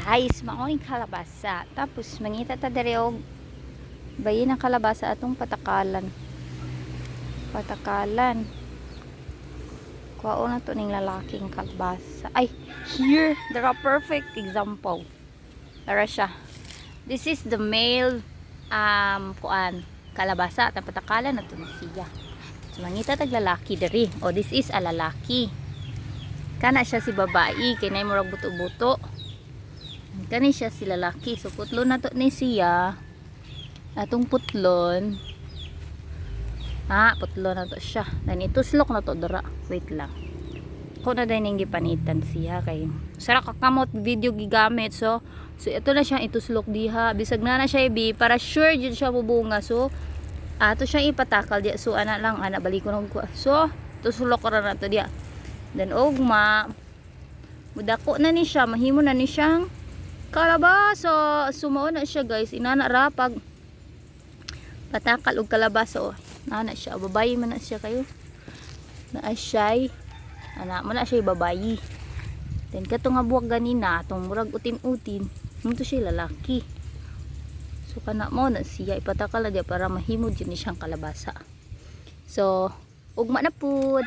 Guys, maoning kalabasa. Tapos mangita ta dere og bayi ng kalabasa atong patakalan. Patakalan. Kuwao na to ning lalaking kalabasa. Ay, here, there are perfect example. Tara siya. This is the male um kuan kalabasa at ang patakalan na to siya. So, mangita tag lalaki diri. O this is a lalaki. Kana siya si babae, kay nay murag buto-buto. Kani siya si lalaki. So putlon na to ni siya. Atong putlon. Ha, putlon na to siya. Dan ituslok na to dara. Wait lang. Ko na din yung gipanitan siya kay sara kakamot video gigamit so so ito na siya ituslok diha bisag na na siya ibi para sure jud siya mubunga so ato siya ipatakal diya so ana lang ana balik ko ko so tuslok ra na to diya then ugma mudako na ni siya mahimo na ni siyang kalabasa sumao na siya guys. Inana pag patakal og kalabasa nana siya. Babayi man na siya kayo. Na siya ana mo na siya babayi. Then kato nga buwak ganina atong murag utim-utin mo to siya lalaki. So kana mo na siya ipatakal na para mahimod yun siyang kalabasa. So ugma na pud